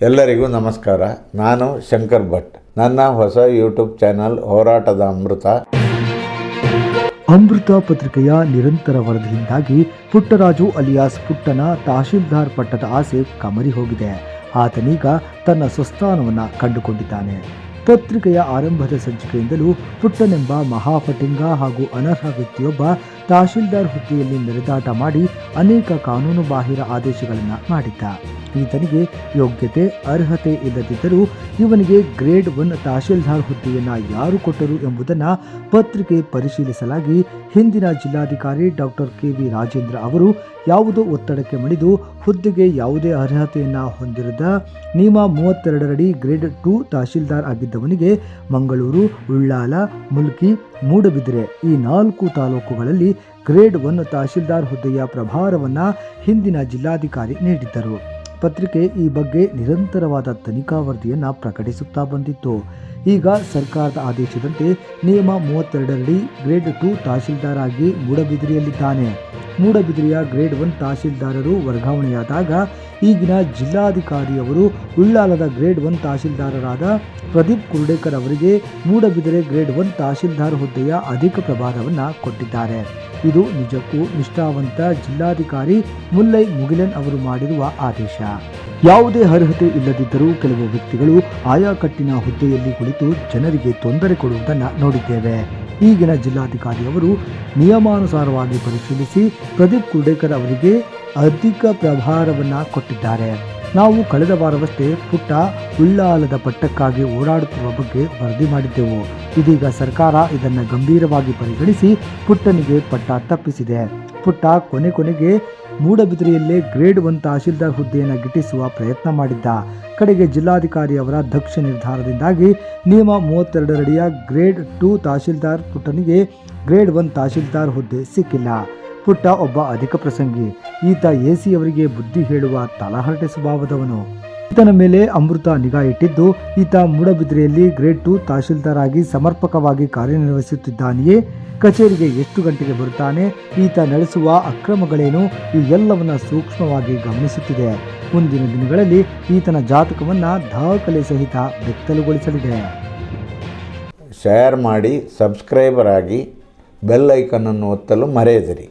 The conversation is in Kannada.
ಎಲ್ಲರಿಗೂ ನಮಸ್ಕಾರ. ನಾನು ಶಂಕರ್ ಭಟ್. ನನ್ನ ಹೊಸ ಯೂಟ್ಯೂಬ್ ಚಾನಲ್ ಹೋರಾಟದ ಅಮೃತ. ಅಮೃತ ಪತ್ರಿಕೆಯ ನಿರಂತರ ವರದಿಯಿಂದಾಗಿ ಪುಟ್ಟರಾಜು ಅಲಿಯಾಸ್ ಪುಟ್ಟನ ತಹಶೀಲ್ದಾರ್ ಪಟ್ಟದ ಆಸೆ ಕಮರಿ ಹೋಗಿದೆ. ಆತನೀಗ ತನ್ನ ಸ್ವಸ್ಥಾನವನ್ನು ಕಂಡುಕೊಂಡಿದ್ದಾನೆ. ಪತ್ರಿಕೆಯ ಆರಂಭದ ಸಂಚಿಕೆಯಿಂದಲೂ ಪುಟ್ಟನೆಂಬ ಮಹಾಪಟಿಂಗ ಹಾಗೂ ಅನರ್ಹ ವ್ಯಕ್ತಿಯೊಬ್ಬ ತಹಶೀಲ್ದಾರ್ ಹುದ್ದೆಯಲ್ಲಿ ಮೆರೆದಾಟ ಮಾಡಿ ಅನೇಕ ಕಾನೂನು ಬಾಹಿರ ಆದೇಶಗಳನ್ನು ಮಾಡಿದ್ದ. ಈತನಿಗೆ ಯೋಗ್ಯತೆ, ಅರ್ಹತೆ ಇಲ್ಲದಿದ್ದರೂ ಇವನಿಗೆ ಗ್ರೇಡ್ ಒನ್ ತಹಶೀಲ್ದಾರ್ ಹುದ್ದೆಯನ್ನು ಯಾರು ಕೊಟ್ಟರು ಎಂಬುದನ್ನು ಪತ್ರಿಕೆ ಪರಿಶೀಲಿಸಲಾಗಿ ಹಿಂದಿನ ಜಿಲ್ಲಾಧಿಕಾರಿ ಡಾಕ್ಟರ್ ಕೆ. ವಿ. ರಾಜೇಂದ್ರ ಅವರು ಯಾವುದೋ ಒತ್ತಡಕ್ಕೆ ಮಣಿದು ಹುದ್ದೆಗೆ ಯಾವುದೇ ಅರ್ಹತೆಯನ್ನು ಹೊಂದಿರದ ನಿಯಮ ಮೂವತ್ತೆರಡರಡಿ ಗ್ರೇಡ್ ಟು ತಹಶೀಲ್ದಾರ್ ಆಗಿದ್ದವನಿಗೆ ಮಂಗಳೂರು, ಉಳ್ಳಾಲ, ಮುಲ್ಕಿ ಮೂಡಬಿದಿರೆ ಈ ನಾಲ್ಕು ತಾಲೂಕುಗಳಲ್ಲಿ ಗ್ರೇಡ್ ಒನ್ ತಹಶೀಲ್ದಾರ್ ಹುದ್ದೆಯ ಪ್ರಭಾರವನ್ನು ಹಿಂದಿನ ಜಿಲ್ಲಾಧಿಕಾರಿ ನೀಡಿದ್ದರು. ಪತ್ರಿಕೆ ಈ ಬಗ್ಗೆ ನಿರಂತರವಾದ ತನಿಖಾ ವರದಿಯನ್ನು ಪ್ರಕಟಿಸುತ್ತಾ ಬಂದಿತ್ತು. ಈಗ ಸರ್ಕಾರದ ಆದೇಶದಂತೆ ನಿಯಮ ಮೂವತ್ತೆರಡರಲ್ಲಿ ಗ್ರೇಡ್ ಟು ತಹಶೀಲ್ದಾರ್ ಆಗಿ ಮೂಡಬಿದಿರೆಯಲ್ಲಿದ್ದಾನೆ. ಮೂಡಬಿದಿರೆಯ ಗ್ರೇಡ್ ಒನ್ ತಹಶೀಲ್ದಾರರು ವರ್ಗಾವಣೆಯಾದಾಗ ಈಗಿನ ಜಿಲ್ಲಾಧಿಕಾರಿಯವರು ಉಳ್ಳಾಲದ ಗ್ರೇಡ್ ಒನ್ ತಹಶೀಲ್ದಾರರಾದ ಪ್ರದೀಪ್ ಕುರ್ಡೇಕರ್ ಅವರಿಗೆ ಮೂಡಬಿದಿರೆ ಗ್ರೇಡ್ ಒನ್ ತಹಶೀಲ್ದಾರ್ ಹುದ್ದೆಯ ಅಧಿಕ ಪ್ರಭಾರವನ್ನು ಕೊಟ್ಟಿದ್ದಾರೆ. ಇದು ನಿಜಕ್ಕೂ ನಿಷ್ಠಾವಂತ ಜಿಲ್ಲಾಧಿಕಾರಿ ಮುಲ್ಲೈ ಮುಗಿಲನ್ ಅವರು ಮಾಡಿರುವ ಆದೇಶ. ಯಾವುದೇ ಅರ್ಹತೆ ಇಲ್ಲದಿದ್ದರೂ ಕೆಲವು ವ್ಯಕ್ತಿಗಳು ಆಯಾಕಟ್ಟಿನ ಹುದ್ದೆಯಲ್ಲಿ ಕುಳಿತು ಜನರಿಗೆ ತೊಂದರೆ ಕೊಡುವುದನ್ನು ನೋಡಿದ್ದೇವೆ. ಈಗಿನ ಜಿಲ್ಲಾಧಿಕಾರಿಯವರು ನಿಯಮಾನುಸಾರವಾಗಿ ಪರಿಶೀಲಿಸಿ ಪ್ರದೀಪ್ ಕುರ್ಡೇಕರ್ ಅವರಿಗೆ ಅಧಿಕ ಪ್ರಭಾರವನ್ನು ಕೊಟ್ಟಿದ್ದಾರೆ. ನಾವು ಕಳೆದ ವಾರವಷ್ಟೇ ಪುಟ್ಟ ಉಳ್ಳಾಲದ ಪಟ್ಟಕ್ಕಾಗಿ ಓಡಾಡುತ್ತಿರುವ ಬಗ್ಗೆ ವರದಿ ಮಾಡಿದ್ದೆವು. ಇದೀಗ ಸರ್ಕಾರ ಇದನ್ನು ಗಂಭೀರವಾಗಿ ಪರಿಗಣಿಸಿ ಪುಟ್ಟನಿಗೆ ಪಟ್ಟ ತಪ್ಪಿಸಿದೆ. ಪುಟ್ಟ ಕೊನೆ ಕೊನೆಗೆ ಮೂಡಬಿದಿರೆಯಲ್ಲೇ ಗ್ರೇಡ್ ಒನ್ ತಹಶೀಲ್ದಾರ್ ಹುದ್ದೆಯನ್ನು ಗಿಟ್ಟಿಸುವ ಪ್ರಯತ್ನ ಮಾಡಿದ್ದ. ಕಡೆಗೆ ಜಿಲ್ಲಾಧಿಕಾರಿಯವರ ದಕ್ಷ ನಿರ್ಧಾರದಿಂದಾಗಿ ನಿಯಮ ಮೂವತ್ತೆರಡರಡಿಯ ಗ್ರೇಡ್ ಟೂ ತಹಶೀಲ್ದಾರ್ ಪುಟ್ಟನಿಗೆ ಗ್ರೇಡ್ ಒನ್ ತಹಶೀಲ್ದಾರ್ ಹುದ್ದೆ ಸಿಕ್ಕಿಲ್ಲ. ಪುಟ್ಟ ಒಬ್ಬ ಅಧಿಕ ಪ್ರಸಂಗಿ. ಈತ ಅವರಿಗೆ ಬುದ್ಧಿ ಹೇಳುವ ತಲಹರಟೆ ಸ್ವಭಾವದವನು. ಈತನ ಮೇಲೆ ಅಮೃತ ನಿಗಾ ಇಟ್ಟಿದ್ದು, ಈತ ಮೂಡಬಿದ್ರೆಯಲ್ಲಿ ಗ್ರೇಡ್ ಟು ತಹಶೀಲ್ದಾರ್ ಆಗಿ ಸಮರ್ಪಕವಾಗಿ ಕಾರ್ಯನಿರ್ವಹಿಸುತ್ತಿದ್ದಾನೆಯೇ? ಕಚೇರಿಗೆ ಎಷ್ಟು ಗಂಟೆಗೆ ಬರುತ್ತಾನೆ? ಈತ ನಡೆಸುವ ಅಕ್ರಮಗಳೇನು? ಈ ಎಲ್ಲವನ್ನ ಸೂಕ್ಷ್ಮವಾಗಿ ಗಮನಿಸುತ್ತಿದೆ. ಮುಂದಿನ ದಿನಗಳಲ್ಲಿ ಈತನ ಜಾತಕವನ್ನ ದಾಖಲೆ ಸಹಿತ ಬೆತ್ತಲುಗೊಳಿಸಲಿದೆ. ಶೇರ್ ಮಾಡಿ ಸಬ್ಸ್ಕ್ರೈಬರ್ ಆಗಿ ಬೆಲ್ ಅನ್ನು ಒತ್ತಲು ಮರೆಯದಿರಿ.